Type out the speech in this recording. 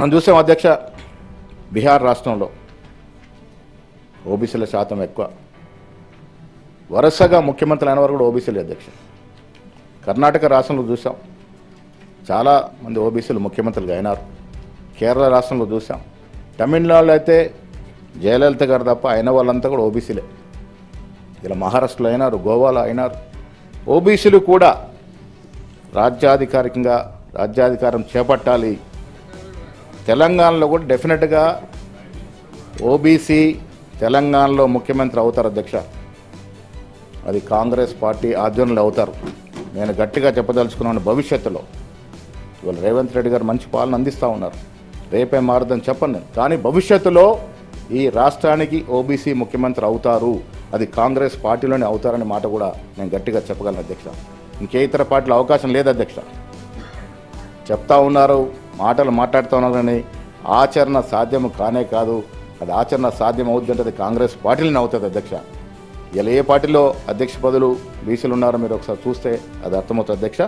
మనం చూసాం అధ్యక్ష బీహార్ రాష్ట్రంలో ఓబీసీల శాతం ఎక్కువ. వరుసగా ముఖ్యమంత్రులు అయిన వారు కూడా ఓబీసీలు అధ్యక్ష. కర్ణాటక రాష్ట్రంలో చూసాం. చాలా మంది ఓబీసీలు ముఖ్యమంత్రులుగా అయినారు. కేరళ రాష్ట్రంలో చూసాం. తమిళనాడులో అయితే జయలలిత గారు తప్ప అయిన వాళ్ళంతా కూడా ఓబీసీలే. ఇలా మహారాష్ట్రలో అయినారు గోవాలో అయినారు. ఓబీసీలు కూడా రాజ్యాధికారికంగా రాజ్యాధికారం చేపట్టాలి తెలంగాణలో కూడా డెఫినెట్గా ఓబీసీ తెలంగాణలో ముఖ్యమంత్రి అవుతారు అధ్యక్ష. అది కాంగ్రెస్ పార్టీ ఆధ్వర్యంలో అవుతారు. నేను గట్టిగా చెప్పదలుచుకున్నాను భవిష్యత్తులో. ఇవాళ రేవంత్ రెడ్డి గారు మంచి పాలన అందిస్తూ ఉన్నారు. రేపే మారదని చెప్పను నేను. కానీ భవిష్యత్తులో ఈ రాష్ట్రానికి ఓబీసీ ముఖ్యమంత్రి అవుతారు. అది కాంగ్రెస్ పార్టీలోనే అవుతారనే మాట కూడా నేను గట్టిగా చెప్పగలను అధ్యక్ష. ఇంకే ఇతర పార్టీలో అవకాశం లేదు అధ్యక్ష. చెప్తా ఉన్నారు. మాటలు మాట్లాడుతున్నారు కానీ ఆచరణ సాధ్యం కానే కాదు. అది ఆచరణ సాధ్యం అవుద్దంటే అది కాంగ్రెస్ పార్టీలోనే అవుతుంది అధ్యక్ష. ఇలా ఏ పార్టీలో అధ్యక్ష పదులు బీసీలు ఉన్నారో మీరు ఒకసారి చూస్తే అది అర్థమవుతుంది అధ్యక్ష.